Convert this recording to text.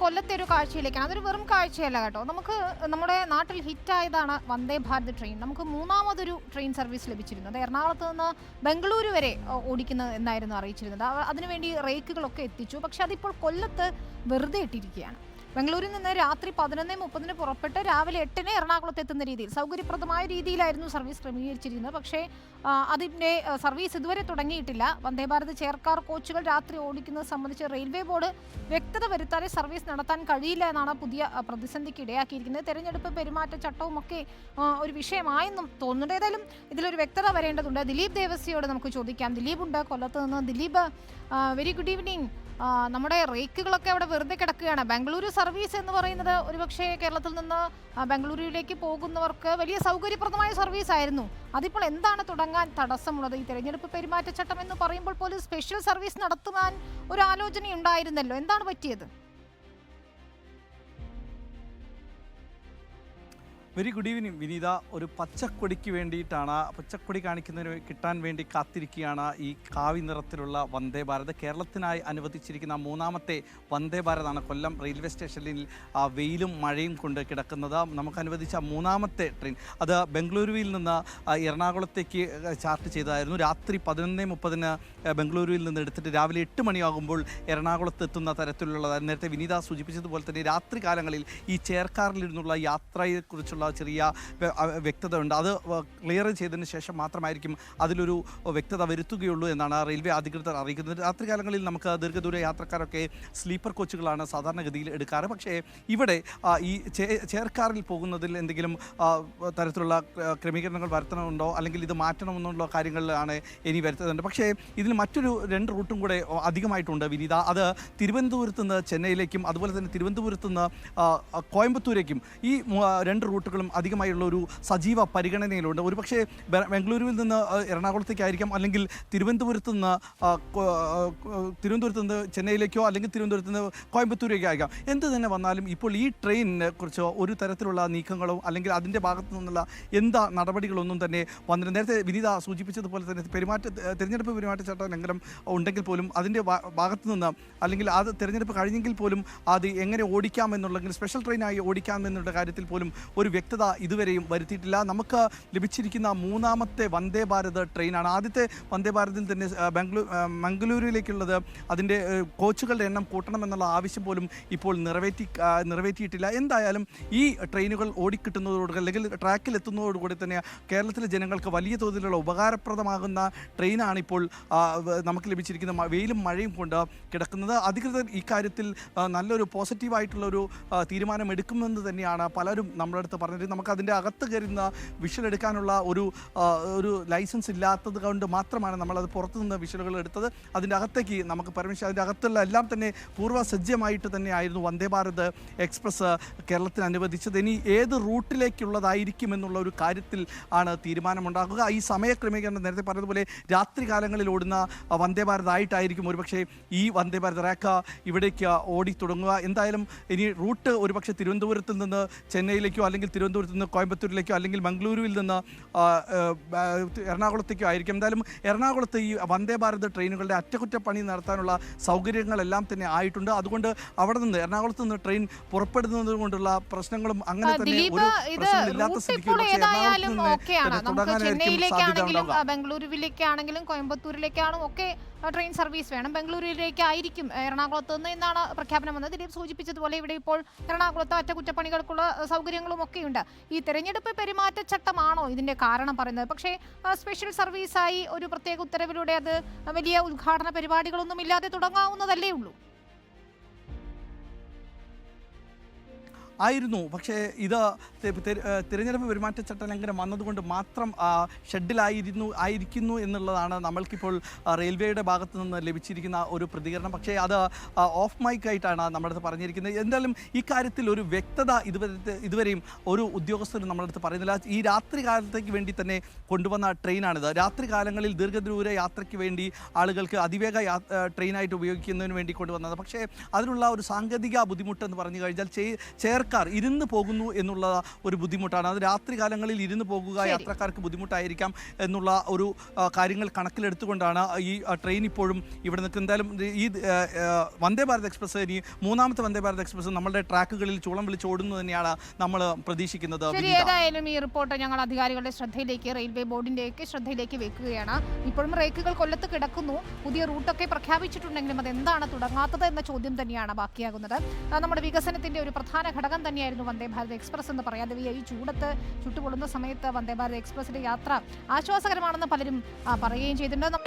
കൊല്ലത്തെ ഒരു കാഴ്ചയിലേക്കാണ്. അതൊരു വെറും കാഴ്ചയല്ല കേട്ടോ. നമുക്ക് നമ്മുടെ നാട്ടിൽ ഹിറ്റായതാണ് വന്ദേ ഭാരത് ട്രെയിൻ നമുക്ക് മൂന്നാമതൊരു ട്രെയിൻ സർവീസ് ലഭിച്ചിരുന്നത്. എറണാകുളത്ത് നിന്ന് ബംഗളൂരു വരെ ഓടിക്കുന്ന എന്നായിരുന്നു അറിയിച്ചിരുന്നത്. അതിനുവേണ്ടി റേക്കുകളൊക്കെ എത്തിച്ചു. പക്ഷെ അതിപ്പോൾ കൊല്ലത്ത് വെറുതെ ഇട്ടിരിക്കുകയാണ്. ബംഗളൂരിൽ നിന്ന് രാത്രി പതിനൊന്ന് മുപ്പതിന് പുറപ്പെട്ട് രാവിലെ എട്ടിന് എറണാകുളത്ത് എത്തുന്ന രീതിയിൽ സൗകര്യപ്രദമായ രീതിയിലായിരുന്നു സർവീസ് ക്രമീകരിച്ചിരിക്കുന്നത്. പക്ഷേ അതിന്റെ സർവീസ് ഇതുവരെ തുടങ്ങിയിട്ടില്ല. വന്ദേഭാരത് ചെയർക്കാർ കോച്ചുകൾ രാത്രി ഓടിക്കുന്നത് സംബന്ധിച്ച് റെയിൽവേ ബോർഡ് വ്യക്തത വരുത്താതെ സർവീസ് നടത്താൻ കഴിയില്ല എന്നാണ് പുതിയ പ്രതിസന്ധിക്ക് ഇടയാക്കിയിരിക്കുന്നത്. തെരഞ്ഞെടുപ്പ് പെരുമാറ്റച്ചട്ടവും ഒക്കെ ഒരു വിഷയമായെന്നും തോന്നുന്നുണ്ട്. ഏതായാലും ഇതിലൊരു വ്യക്തത വരേണ്ടതുണ്ട്. ദിലീപ് ദേവസ്യയോട് നമുക്ക് ചോദിക്കാം. ദിലീപ് ഉണ്ട് കൊല്ലത്ത് നിന്ന്. ദിലീപ് വെരി ഗുഡ് ഈവനിങ് നമ്മുടെ റേക്കുകളൊക്കെ അവിടെ വെറുതെ കിടക്കുകയാണ്. ബാംഗ്ലൂരു സർവീസ് എന്ന് പറയുന്നത് ഒരുപക്ഷെ കേരളത്തിൽ നിന്ന് ബാംഗ്ലൂരിലേക്ക് പോകുന്നവർക്ക് വലിയ സൗകര്യപ്രദമായ സർവീസ് ആയിരുന്നു. അതിപ്പോൾ എന്താണ് തുടങ്ങാൻ തടസ്സമുള്ളത്? ഈ തെരഞ്ഞെടുപ്പ് പെരുമാറ്റച്ചട്ടം എന്ന് പറയുമ്പോൾ പോലും സ്പെഷ്യൽ സർവീസ് നടത്തുവാൻ ഒരു ആലോചനയുണ്ടായിരുന്നല്ലോ. എന്താണ് പറ്റിയത്? വെരി ഗുഡ് ഈവനിങ് വിനീത ഒരു പച്ചക്കൊടിക്ക് വേണ്ടിയിട്ടാണ് പച്ചക്കൊടി കാണിക്കുന്നതിന് കിട്ടാൻ വേണ്ടി കാത്തിരിക്കുകയാണ് ഈ കാവി നിറത്തിലുള്ള വന്ദേ ഭാരത്. കേരളത്തിനായി അനുവദിച്ചിരിക്കുന്ന മൂന്നാമത്തെ വന്ദേ ഭാരതാണ് കൊല്ലം റെയിൽവേ സ്റ്റേഷനിൽ വെയിലും മഴയും കൊണ്ട് കിടക്കുന്നത്. നമുക്ക് അനുവദിച്ച മൂന്നാമത്തെ ട്രെയിൻ അത് ബംഗളൂരുവിൽ നിന്ന് എറണാകുളത്തേക്ക് ചാർട്ട് ചെയ്തതായിരുന്നു. രാത്രി പതിനൊന്ന് മുപ്പതിന് ബംഗളൂരുവിൽ നിന്ന് എടുത്തിട്ട് രാവിലെ എട്ട് മണിയാകുമ്പോൾ എറണാകുളത്ത് എത്തുന്ന തരത്തിലുള്ളതായിരുന്നു. നേരത്തെ വിനീത സൂചിപ്പിച്ചതുപോലെ തന്നെ രാത്രി കാലങ്ങളിൽ ഈ ചേർക്കാറിലിരുന്നുള്ള യാത്രയെക്കുറിച്ചുള്ള ചെറിയ വ്യ- വ്യക്തത ഉണ്ട് അത് ക്ലിയർ ചെയ്തതിന് ശേഷം മാത്രമായിരിക്കും അതിലൊരു വ്യക്തത വരുത്തുകയുള്ളൂ എന്നാണ് റെയിൽവേ അധികൃതർ അറിയിക്കുന്നത്. രാത്രികാലങ്ങളിൽ നമുക്ക് ദീർഘദൂര യാത്രക്കാരൊക്കെ സ്ലീപ്പർ കോച്ചുകളാണ് സാധാരണഗതിയിൽ എടുക്കാറ്. പക്ഷേ ഇവിടെ ഈ ചെയർക്കാറിൽ പോകുന്നതിൽ എന്തെങ്കിലും തരത്തിലുള്ള ക്രമീകരണങ്ങൾ വരുത്തണമുണ്ടോ? അല്ലെങ്കിൽ ഇത് മാറ്റണമെന്നുള്ള കാര്യങ്ങളിലാണ് ഇനി വരുത്തുന്നുണ്ട് പക്ഷേ ഇതിന് മറ്റൊരു രണ്ട് റൂട്ടും കൂടെ അധികമായിട്ടുണ്ട് വിനീത. അത് തിരുവനന്തപുരത്ത് നിന്ന് ചെന്നൈയിലേക്കും അതുപോലെ തന്നെ തിരുവനന്തപുരത്ത് നിന്ന് കോയമ്പത്തൂരേക്കും ഈ രണ്ട് ആ, രണ്ട് റൂട്ടുകളും അധികമായുള്ള ഒരു സജീവ പരിഗണനയിലുണ്ട്. ഒരുപക്ഷെ ബംഗളൂരുവിൽ നിന്ന് എറണാകുളത്തേക്കായിരിക്കാം അല്ലെങ്കിൽ തിരുവനന്തപുരത്ത് നിന്ന് തിരുവനന്തപുരത്ത് നിന്ന് ചെന്നൈയിലേക്കോ അല്ലെങ്കിൽ തിരുവനന്തപുരത്ത് നിന്ന് കോയമ്പത്തൂരേക്കോ ആയിരിക്കാം എന്ത് തന്നെ വന്നാലും ഇപ്പോൾ ഈ ട്രെയിനിനെ കുറിച്ചോ ഒരു തരത്തിലുള്ള നീക്കങ്ങളോ അല്ലെങ്കിൽ അതിന്റെ ഭാഗത്തു നിന്നുള്ള എന്താ നടപടികളൊന്നും തന്നെ വന്നിട്ട് നേരത്തെ വിനീത സൂചിപ്പിച്ചതുപോലെ തന്നെ പെരുമാറ്റ തിരഞ്ഞെടുപ്പ് പെരുമാറ്റച്ചട്ട ലംഘനം ഉണ്ടെങ്കിൽ പോലും അതിന്റെ ഭാഗത്തു നിന്ന് അല്ലെങ്കിൽ അത് തിരഞ്ഞെടുപ്പ് കഴിഞ്ഞെങ്കിൽ പോലും അത് എങ്ങനെ ഓടിക്കാം എന്നുള്ള സ്പെഷ്യൽ ട്രെയിനായി ഓടിക്കാം എന്നുള്ള കാര്യത്തിൽ പോലും ഒരു വ്യക്തത ഇതുവരെയും വരുത്തിയിട്ടില്ല. നമുക്ക് ലഭിച്ചിരിക്കുന്ന മൂന്നാമത്തെ വന്ദേ ഭാരത് ട്രെയിനാണ്. ആദ്യത്തെ വന്ദേ ഭാരതിൽ തന്നെ ബംഗ്ലൂ ബാംഗ്ലൂർ മംഗളൂരുവിലേക്കുള്ളത് അതിന്റെ കോച്ചുകളുടെ എണ്ണം കൂട്ടണമെന്നുള്ള ആവശ്യം പോലും ഇപ്പോൾ നിറവേറ്റി നിറവേറ്റിയിട്ടില്ല. എന്തായാലും ഈ ട്രെയിനുകൾ ഓടിക്കിട്ടുന്നതോടുകൂടി അല്ലെങ്കിൽ ട്രാക്കിൽ എത്തുന്നതോടുകൂടി തന്നെ കേരളത്തിലെ ജനങ്ങൾക്ക് വലിയ തോതിലുള്ള ഉപകാരപ്രദമാകുന്ന ട്രെയിനാണ് ഇപ്പോൾ നമുക്ക് ലഭിച്ചിരിക്കുന്ന വെയിലും മഴയും കൊണ്ട് കിടക്കുന്നത്. അധികൃതർ ഇക്കാര്യത്തിൽ നല്ലൊരു പോസിറ്റീവായിട്ടുള്ളൊരു തീരുമാനം എടുക്കുമെന്ന് തന്നെയാണ് പലരും നമ്മുടെ അടുത്ത് പറഞ്ഞത് നമുക്ക് അതിന്റെ അകത്ത് കയറുന്ന വിഷലെടുക്കാനുള്ള ഒരു ഒരു ലൈസൻസ് ഇല്ലാത്തത് കൊണ്ട് മാത്രമാണ് നമ്മളത് പുറത്തുനിന്ന് വിഷലുകൾ എടുത്തത്. അതിന്റെ അകത്തേക്ക് നമുക്ക് പെർമിഷൻ അതിന്റെ അകത്തുള്ള എല്ലാം തന്നെ പൂർവസജ്ജമായിട്ട് തന്നെ ആയിരുന്നു വന്ദേ ഭാരത് എക്സ്പ്രസ് കേരളത്തിന് അനുവദിച്ചത്. ഇനി ഏത് റൂട്ടിലേക്കുള്ളതായിരിക്കും എന്നുള്ള ഒരു കാര്യത്തിൽ ആണ് തീരുമാനമുണ്ടാക്കുക. ഈ സമയ ക്രമീകരണം നേരത്തെ പറഞ്ഞതുപോലെ രാത്രി കാലങ്ങളിൽ ഓടുന്ന വന്ദേ ഭാരത് ആയിട്ടായിരിക്കും ഒരുപക്ഷെ ഈ വന്ദേ ഭാരത് റാക്ക ഇവിടേക്ക് ഓടി തുടങ്ങുക എന്തായാലും ഇനി റൂട്ട് ഒരുപക്ഷെ തിരുവനന്തപുരത്തിൽ നിന്ന് ചെന്നൈയിലേക്കോ അല്ലെങ്കിൽ തിരുവനന്തപുരത്ത് നിന്ന് കോയമ്പത്തൂരിലേക്കോ അല്ലെങ്കിൽ മംഗളൂരുവിൽ നിന്ന് എറണാകുളത്തേക്കോ ആയിരിക്കും. എന്തായാലും എറണാകുളത്ത് ഈ വന്ദേ ഭാരത് ട്രെയിനുകളുടെ അറ്റകുറ്റപ്പണി നടത്താനുള്ള സൗകര്യങ്ങളെല്ലാം തന്നെ ആയിട്ടുണ്ട്. അതുകൊണ്ട് അവിടെ നിന്ന് എറണാകുളത്ത് നിന്ന് ട്രെയിൻ പുറപ്പെടുന്നത് കൊണ്ടുള്ള പ്രശ്നങ്ങളും അങ്ങനെ തന്നെ ഒരു പ്രശ്നമില്ലാത്ത സ്ഥിതിക്ക് തുടങ്ങാനായിരിക്കും സാധ്യത ഉണ്ടാവുക ബംഗളൂരുവിലേക്കാണെങ്കിലും കോയമ്പത്തൂരിലേക്കാണും ഒക്കെ ട്രെയിൻ സർവീസ് വേണം. ബംഗളൂരുവിലേക്കായിരിക്കും എറണാകുളത്ത് നിന്ന് എന്നാണ് പ്രഖ്യാപനം വന്നത്. ദിലീപ് സൂചിപ്പിച്ചതുപോലെ ഇവിടെ ഇപ്പോൾ എറണാകുളത്ത് അറ്റകുറ്റപ്പണികൾക്കുള്ള സൗകര്യങ്ങളും ഒക്കെയുണ്ട്. ഈ തെരഞ്ഞെടുപ്പ് പെരുമാറ്റച്ചട്ടമാണോ ഇതിന്റെ കാരണം പറയുന്നത്? പക്ഷേ സ്പെഷ്യൽ സർവീസായി ഒരു പ്രത്യേക ഉത്തരവിലൂടെ അത് വലിയ ഉദ്ഘാടന പരിപാടികളൊന്നും ഇല്ലാതെ തുടങ്ങാവുന്നതല്ലേ ഉള്ളൂ. ആയിരുന്നു. പക്ഷേ ഇത് തിരഞ്ഞെടുപ്പ് പെരുമാറ്റച്ചട്ട ലംഘനം വന്നതുകൊണ്ട് മാത്രം ഷെഡിലായിരുന്നു ആയിരിക്കുന്നു എന്നുള്ളതാണ് നമ്മൾക്കിപ്പോൾ റെയിൽവേയുടെ ഭാഗത്തു നിന്ന് ലഭിച്ചിരിക്കുന്ന ഒരു പ്രതികരണം. പക്ഷേ അത് ഓഫ് മൈക്ക് ആയിട്ടാണ് നമ്മുടെ അടുത്ത് പറഞ്ഞിരിക്കുന്നത്. എന്തായാലും ഈ കാര്യത്തിൽ ഒരു വ്യക്തത ഇതുവരെ ഇതുവരെയും ഒരു ഉദ്യോഗസ്ഥരും നമ്മുടെ അടുത്ത് പറയുന്നില്ല. ഈ രാത്രി കാലത്തേക്ക് വേണ്ടി തന്നെ കൊണ്ടുവന്ന ട്രെയിനാണിത്. രാത്രി കാലങ്ങളിൽ ദീർഘദൂര യാത്രയ്ക്ക് വേണ്ടി ആളുകൾക്ക് അതിവേഗ ട്രെയിനായിട്ട് ഉപയോഗിക്കുന്നതിന് വേണ്ടി കൊണ്ടുവന്നത്. പക്ഷേ അതിനുള്ള ഒരു സാങ്കേതിക ബുദ്ധിമുട്ടെന്ന് പറഞ്ഞു കഴിഞ്ഞാൽ ചെയർ യാത്രക്കാർ ഇരുന്ന് പോകുന്നു എന്നുള്ള ഒരു ബുദ്ധിമുട്ടാണ്. അത് രാത്രി കാലങ്ങളിൽ ഇരുന്ന് പോകുക യാത്രക്കാർക്ക് ബുദ്ധിമുട്ടായിരിക്കാം എന്നുള്ള ഒരു കാര്യങ്ങൾ കണക്കിലെടുത്തുകൊണ്ടാണ് ഈ ട്രെയിൻ ഇപ്പോഴും ഇവിടെ നിൽക്കുന്നത്. എന്തായാലും ഈ വന്ദേ ഭാരത് എക്സ്പ്രസ് ഇനി മൂന്നാമത്തെ വന്ദേ ഭാരത് എക്സ്പ്രസ് നമ്മളുടെ ട്രാക്കുകളിൽ ചൂളം വിളിച്ച് ഓടുന്നു തന്നെയാണ് നമ്മൾ പ്രതീക്ഷിക്കുന്നത്. ഏതായാലും ഈ റിപ്പോർട്ട് ഞങ്ങൾ അധികാരികളുടെ ശ്രദ്ധയിലേക്ക് റെയിൽവേ ബോർഡിന്റെയൊക്കെ ശ്രദ്ധയിലേക്ക് വെക്കുകയാണ്. ഇപ്പോഴും റേക്കുകൾ കൊല്ലത്ത് കിടക്കുന്നു. പുതിയ റൂട്ടൊക്കെ പ്രഖ്യാപിച്ചിട്ടുണ്ടെങ്കിലും അത് എന്താണ് തുടങ്ങാത്തത് എന്ന ചോദ്യം തന്നെയാണ് ബാക്കിയാകുന്നത്. നമ്മുടെ വികസനത്തിന്റെ ഒരു പ്രധാന ഘടകം തന്നെയായിരുന്നു വന്ദേ ഭാരത് എക്സ്പ്രസ് എന്ന് പറയാതെ. ഈ ചൂടത്ത് ചുട്ടുപൊള്ളുന്ന സമയത്ത് വന്ദേ ഭാരത് എക്സ്പ്രസിന്റെ യാത്ര ആശ്വാസകരമാണെന്ന് പലരും പറയുകയും ചെയ്തിട്ടുണ്ട്